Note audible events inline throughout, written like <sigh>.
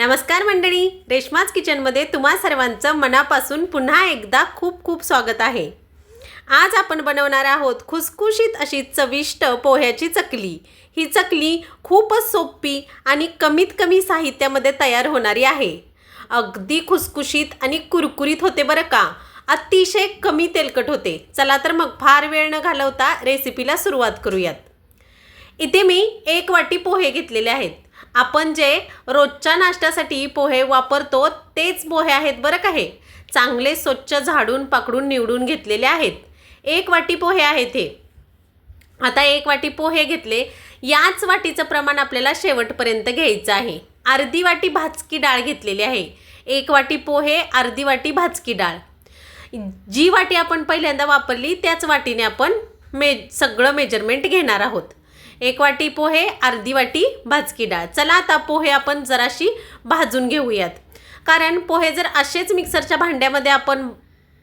नमस्कार मंडळी रेश्माज किचनमध्ये तुम्हा सर्वांचं मनापासून पुन्हा एकदा खूप खूप स्वागत आहे. आज आपण बनवणार आहोत खुसखुशीत अशी चविष्ट पोह्याची चकली. ही चकली खूपच सोपी आणि कमीत कमी साहित्यामध्ये तयार होणारी आहे. अगदी खुसखुशीत आणि कुरकुरीत होते बरं का? अतिशय कमी तेलकट होते. चला तर मग फार वेळ न घालवता रेसिपीला सुरुवात करूयात. इथे मी एक वाटी पोहे घेतलेले आहेत. आपण जे रोजच्या नाश्त्यासाठी पोहे वापरतो तेच पोहे आहेत बरं का हे? चांगले स्वच्छ झाडून पकडून निवडून घेतलेले आहेत. एक वाटी पोहे आहेत हे. आता एक वाटी पोहे घेतले याच वाटीचं प्रमाण आपल्याला शेवटपर्यंत घ्यायचं आहे. अर्धी वाटी भाजकी डाळ घेतलेली आहे. एक वाटी पोहे अर्धी वाटी भाजकी डाळ. जी वाटी आपण पहिल्यांदा वापरली त्याच वाटीने आपण मे सगळं मेजरमेंट घेणार आहोत. एक वाटी पोहे अर्धी वाटी भाजकी डाळ. चला आता पोहे आपण जराशी भाजून घेऊयात. कारण पोहे जर असेच मिक्सरच्या भांड्यामध्ये आपण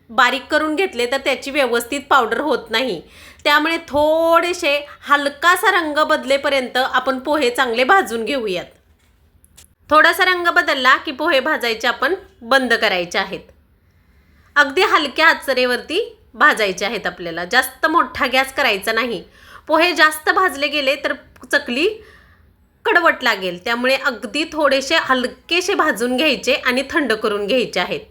बारीक करून घेतले तर त्याची व्यवस्थित पावडर होत नाही. त्यामुळे थोडेसे हलकासा रंग बदलेपर्यंत आपण पोहे चांगले भाजून घेऊयात. थोडासा रंग बदलला की पोहे भाजायचे आपण बंद करायचे आहेत. अगदी हलक्या आचरेवरती भाजायचे आहेत आपल्याला. जास्त मोठा गॅस करायचा नाही. पोहे जास्त भाजले गेले तर चकली कडवट लागेल. त्यामुळे अगदी थोडेसे हलकेसे भाजून घ्यायचे आणि थंड करून घ्यायचे आहेत.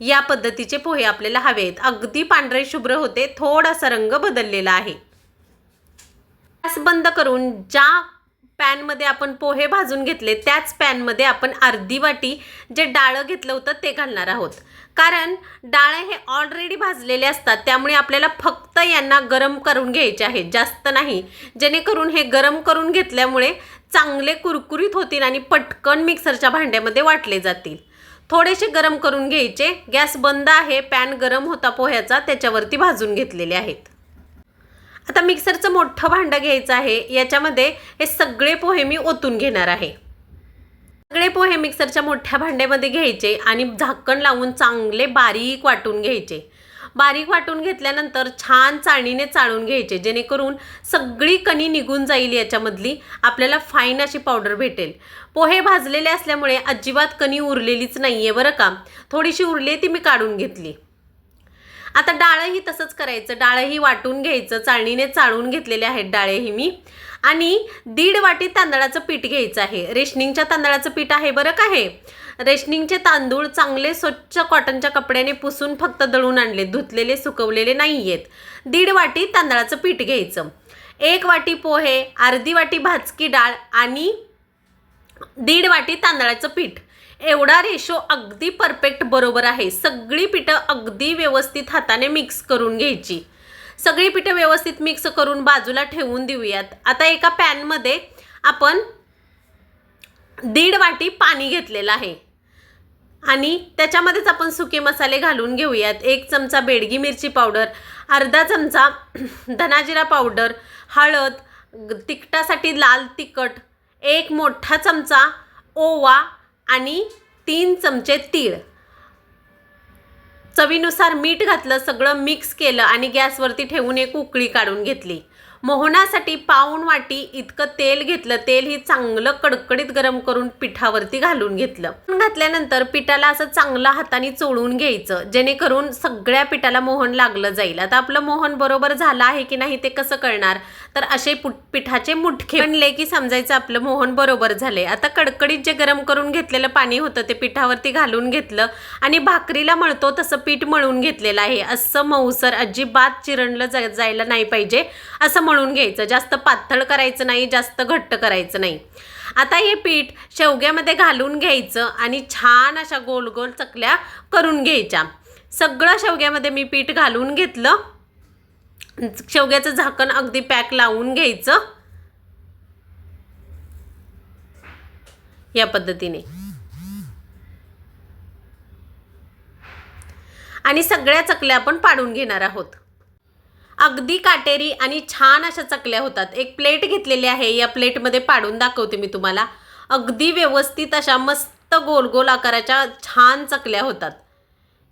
या पद्धतीचे पोहे आपल्याला हवे आहेत. अगदी पांढरे शुभ्र होते. थोडासा रंग बदललेला आहे. गॅस बंद करून ज्या पॅनमध्ये आपण पोहे भाजून घेतले त्याच पॅनमध्ये आपण अर्धी वाटी जे डाळं घेतलं होतं ते घालणार आहोत. कारण डाळं हे ऑलरेडी भाजलेले असतात त्यामुळे आपल्याला फक्त यांना गरम करून घ्यायचे आहेत जास्त नाही. जेणेकरून हे गरम करून घेतल्यामुळे चांगले कुरकुरीत होतील आणि पटकन मिक्सरच्या भांड्यामध्ये वाटले जातील. थोडेसे गरम करून घ्यायचे गॅस बंद आहे पॅन गरम होता पोह्याचा त्याच्यावरती भाजून घेतलेले आहेत. आता मिक्सरचं मोठं भांडं घ्यायचं आहे. याच्यामध्ये हे सगळे पोहे मी ओतून घेणार आहे. सगळे पोहे मिक्सरच्या मोठ्या भांड्यामध्ये घ्यायचे आणि झाकण लावून चांगले बारीक वाटून घ्यायचे. बारीक वाटून घेतल्यानंतर छान चाळणीने चाळून घ्यायचे जेणेकरून सगळी कणी निघून जाईल याच्यामधली. आपल्याला फाईन अशी पावडर भेटेल. पोहे भाजलेले असल्यामुळे अजिबात कणी उरलेलीच नाही आहे बरं का. थोडीशी उरली आहे ती मी काढून घेतली. आता डाळही तसंच करायचं. डाळही वाटून घ्यायचं. चाळणीने चाळून घेतलेले आहेत डाळेही मी. आणि दीड वाटी तांदळाचं पीठ घ्यायचं आहे. रेशनिंगच्या तांदळाचं पीठ आहे बरं का हे? रेशनिंगचे तांदूळ चांगले स्वच्छ कॉटनच्या कपड्याने पुसून फक्त दळून आणले धुतलेले सुकवलेले नाही आहेत दीड वाटी तांदळाचं पीठ घ्यायचं. एक वाटी पोहे अर्धी वाटी भाजकी डाळ आणि दीड वाटी तांदळाचं पीठ. एवढा रेशो अगदी परफेक्ट बरोबर आहे. सगळी पिठं अगदी व्यवस्थित हाताने मिक्स करून घ्यायची. सगळी पिठं व्यवस्थित मिक्स करून बाजूला ठेवून देऊयात. आता एका पॅनमध्ये आपण दीड वाटी पाणी घेतलेलं आहे. आणि त्याच्यामध्येच आपण सुके मसाले घालून घेऊयात. एक चमचा बेडगी मिरची पावडर अर्धा चमचा <clears throat> धनाजिरा पावडर हळद तिखटासाठी लाल तिखट एक मोठा चमचा ओवा आणि तीन चमचे तीळ. चवीनुसार मीठ घातलं सगळं मिक्स केलं आणि गॅसवरती ठेवून एक उकळी काढून घेतली. मोहनासाठी पाऊण वाटी इतकं तेल घेतलं तेल ही चांगलं कडकडीत गरम करून पिठावरती घालून घेतलं. घातल्यानंतर पिठाला असं चांगलं हाताने चोळून घ्यायचं जेणेकरून सगळ्या पिठाला मोहन लागलं जाईल. आता आपलं मोहन बरोबर झालं आहे की नाही ते कसं कळणार? तर असे पुट पिठाचे मुठखे बनले की समजायचं आपलं मोहन बरोबर झाले. आता कडकडीत जे गरम करून घेतलेलं पाणी होतं ते पिठावरती घालून घेतलं आणि भाकरीला मळतो तसं पीठ मळून घेतलेलं आहे. असं मऊसर अजिबात चिरणलं जा जायला नाही पाहिजे. असं मळून घ्यायचं. जास्त पातळ करायचं नाही जास्त घट्ट करायचं नाही. आता हे पीठ शेवग्यामध्ये घालून घ्यायचं आणि छान अशा गोल गोल चकल्या करून घ्यायच्या. सगळं शेवग्यामध्ये मी पीठ घालून घेतलं. शेवग्याचं झाकण अगदी पॅक लावून घ्यायचं. या पद्धतीने. आणि सगळ्या चकल्या आपण पाडून घेणार आहोत. अगदी काटेरी आणि छान अशा चकल्या होतात. एक प्लेट घेतलेली आहे या प्लेटमध्ये पाडून दाखवते मी तुम्हाला. अगदी व्यवस्थित अशा मस्त गोल गोल आकाराच्या छान चकल्या होतात.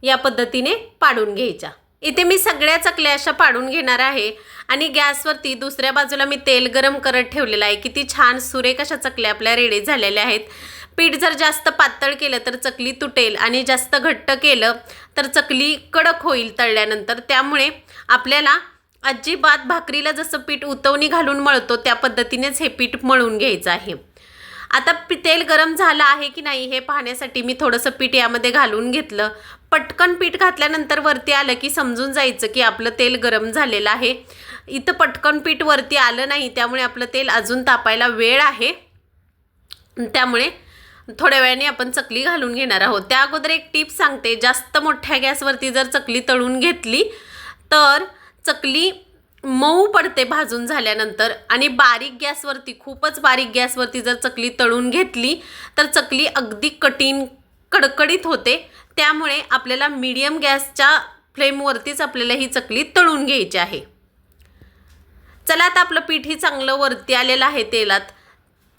या पद्धतीने पाडून घ्यायच्या. इथे मी सगळ्या चकल्या अशा पाडून घेणार आहे. आणि गॅसवरती दुसऱ्या बाजूला मी तेल गरम करत ठेवलेलं आहे. किती छान सुरेख अशा चकल्या आपल्या रेडी झालेल्या आहेत. पीठ जर जास्त पातळ केलं तर चकली तुटेल आणि जास्त घट्ट केलं तर चकली कडक होईल तळल्यानंतर. त्यामुळे आपल्याला अजिबात भाकरीला जसं पीठ उतवणी घालून मळतो त्या पद्धतीनेच हे पीठ मळून घ्यायचं आहे. आता तेल गरम झालं आहे की नाही हे पाहण्यासाठी मी थोडंसं पीठ यामध्ये घालून घेतलं. पटकन पीठ घातल्यानंतर वरती आलं की समजून जायचं की आपलं तेल गरम झालेलं आहे. इथं पटकन पीठ वरती आलं नाही त्यामुळे आपलं तेल अजून तापायला वेळ आहे. त्यामुळे थोड्या वेळाने आपण चकली घालून घेणार आहोत. त्या अगोदर एक टीप सांगते जास्त मोठ्या गॅसवरती जर चकली तळून घेतली तर चकली मऊ पडते भाजून झाल्यानंतर. आणि बारीक गॅसवरती खूपच बारीक गॅसवरती जर चकली तळून घेतली तर चकली अगदी कठीण कडकडीत होते. त्यामुळे आपल्याला मीडियम गॅसच्या फ्लेमवरतीच आपल्याला ही चकली तळून घ्यायची आहे. चला आता आपलं पीठही चांगलं वरती आलेलं आहे तेलात.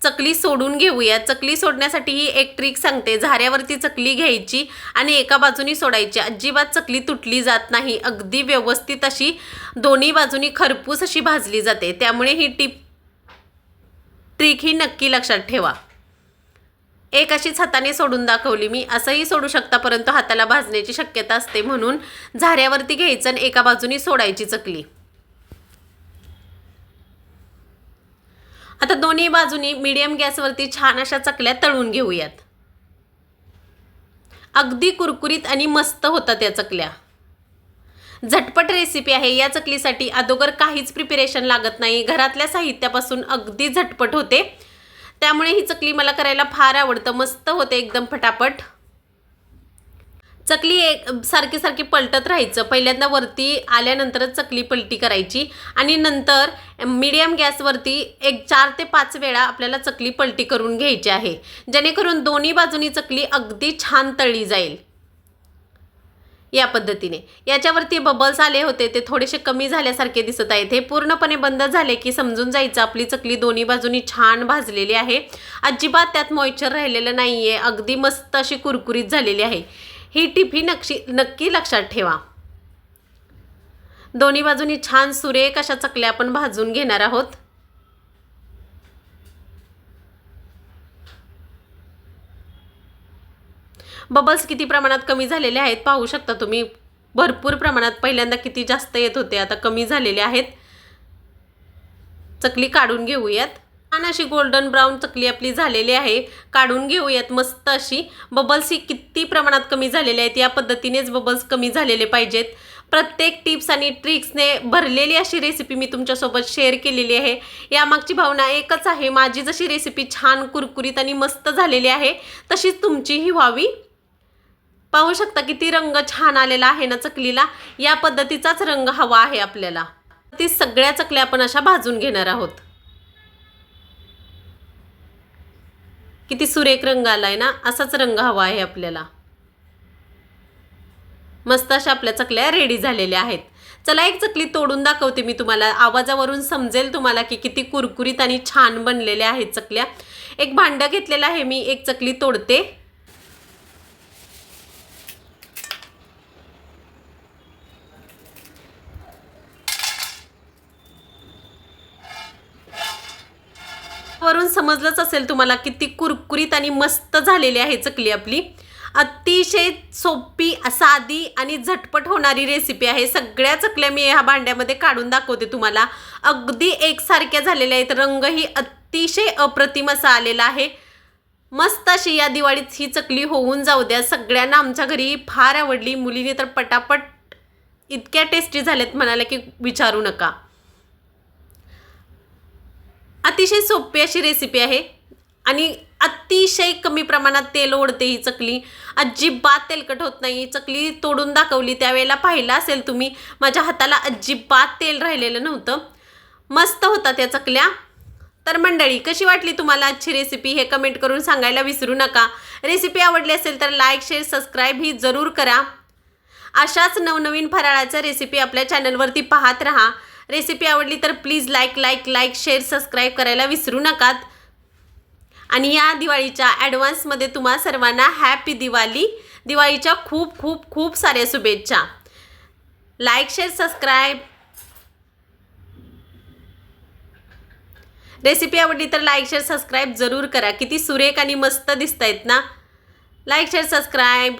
चकली सोडून घेऊया. चकली सोडण्यासाठी ही एक ट्रिक सांगते. झाऱ्यावरती चकली घ्यायची आणि एका बाजूनी सोडायची. अजिबात चकली तुटली जात नाही. अगदी व्यवस्थित अशी दोन्ही बाजूनी खरपूस अशी भाजली जाते. त्यामुळे ही टिप ट्रिक ही नक्की लक्षात ठेवा. एक अशीच हाताने सोडून दाखवली मी. असंही सोडू शकता परंतु हाताला भाजण्याची शक्यता असते म्हणून झाऱ्यावरती घ्यायचं आणि एका बाजूनी सोडायची चकली. आता दोन्ही बाजूनी मीडियम गॅसवरती छान अशा चकल्या तळून घेऊयात. अगदी कुरकुरीत आणि मस्त होतात या चकल्या. झटपट रेसिपी आहे. या चकलीसाठी अगोदर काहीच प्रिपरेशन लागत नाही. घरातल्या साहित्यापासून अगदी झटपट होते. त्यामुळे ही चकली मला करायला फार आवडतं. मस्त होते एकदम फटाफट चकली एक सारखी सारखी पलटत राहायचं. पहिल्यांदा वरती आल्यानंतरच चकली पलटी करायची आणि नंतर मीडियम गॅसवरती एक चार ते पाच वेळा आपल्याला चकली पलटी करून घ्यायची आहे. जेणेकरून दोन्ही बाजूनी चकली अगदी छान तळली जाईल. या पद्धतीने. याच्यावरती बबल्स आले होते ते थोडेसे कमी झाल्यासारखे दिसत आहेत. हे पूर्णपणे बंद झाले की समजून जायचं आपली चकली दोन्ही बाजूनी छान भाजलेली आहे. अजिबात त्यात मॉइश्चर राहिलेलं नाही आहे अगदी मस्त अशी कुरकुरीत झालेली आहे. ही टिप ही नक्षी नक्की लक्षात ठेवा. दोन्ही बाजूनी छान सुरेख अशा चकल्या आपण भाजून घेणार आहोत. बबल्स किती प्रमाणात कमी झालेले आहेत पाहू शकता तुम्ही. भरपूर प्रमाणात पहिल्यांदा किती जास्त येत होते आता कमी झालेले आहेत. चकली काढून घेऊयात. छान अशी गोल्डन ब्राऊन चकली आपली झालेली आहे. काढून घेऊयात मस्त अशी. बबल्स ही किती प्रमाणात कमी झालेले आहेत या पद्धतीनेच बबल्स कमी झालेले पाहिजेत. प्रत्येक टिप्स आणि ट्रिक्सने भरलेली अशी रेसिपी मी तुमच्यासोबत शेअर केलेली आहे. यामागची भावना एकच आहे माझी जशी रेसिपी छान कुरकुरीत आणि मस्त झालेली आहे तशीच तुमचीही व्हावी. पाहू शकता किती रंग छान आलेला आहे ना चकलीला. या पद्धतीचाच रंग हवा आहे आपल्याला. ती सगळ्या चकल्या आपण अशा भाजून घेणार आहोत. किती सुरेख रंग आलाय ना असाच रंग हवा आहे आपल्याला. मस्त अशा आपल्या चकल्या रेडी झालेल्या आहेत. चला एक चकली तोडून दाखवते मी तुम्हाला. आवाजावरून समजेल तुम्हाला की किती कुरकुरीत आणि छान बनलेल्या आहेत चकल्या. एक भांडं घेतलेलं आहे मी एक चकली तोडते. वरून समजलंच असेल तुम्हाला किती कुरकुरीत आणि मस्त झालेली आहे चकली आपली. अतिशय सोपी साधी आणि झटपट होणारी रेसिपी आहे. सगळ्या चकल्या मी ह्या भांड्यामध्ये काढून दाखवते तुम्हाला. अगदी एकसारख्या झालेल्या आहेत. रंगही अतिशय अप्रतिम असा आलेला आहे. मस्त अशी या दिवाळीत ही चकली होऊन जाऊ द्या. सगळ्यांना आमच्या घरी फार आवडली. मुलीने तर पटापट इतक्या टेस्टी झाल्यात म्हणाल्या की विचारू नका. अतिशय सोपी अशी रेसिपी आहे. आणि अतिशय कमी प्रमाणात तेल ओढते ही चकली. अजिबात तेलकट होत नाही. चकली तोडून दाखवली त्यावेळेला पाहिलं असेल तुम्ही माझ्या हाताला अजिबात तेल राहिलेलं नव्हतं. मस्त होता त्या चकल्या. तर मंडळी कशी वाटली तुम्हाला आजची रेसिपी हे कमेंट करून सांगायला विसरू नका. रेसिपी आवडली असेल तर लाईक शेअर सबस्क्राईब ही जरूर करा. अशाच नवनवीन फराळाच्या रेसिपी आपल्या चॅनलवरती पाहत राहा. रेसिपी आवडली तर please like like like share subscribe करायला विसरू नकात. आणि या दिवाळीच्या ॲडव्हान्समध्ये तुम्हा सर्वांना हॅपी दिवाळी. दिवाळीच्या खूप खूप खूप साऱ्या शुभेच्छा. Like share subscribe. रेसिपी आवडली तर लाईक शेअर सबस्क्राईब जरूर करा. किती सुरेख आणि मस्त दिसत आहेत ना. Like share subscribe.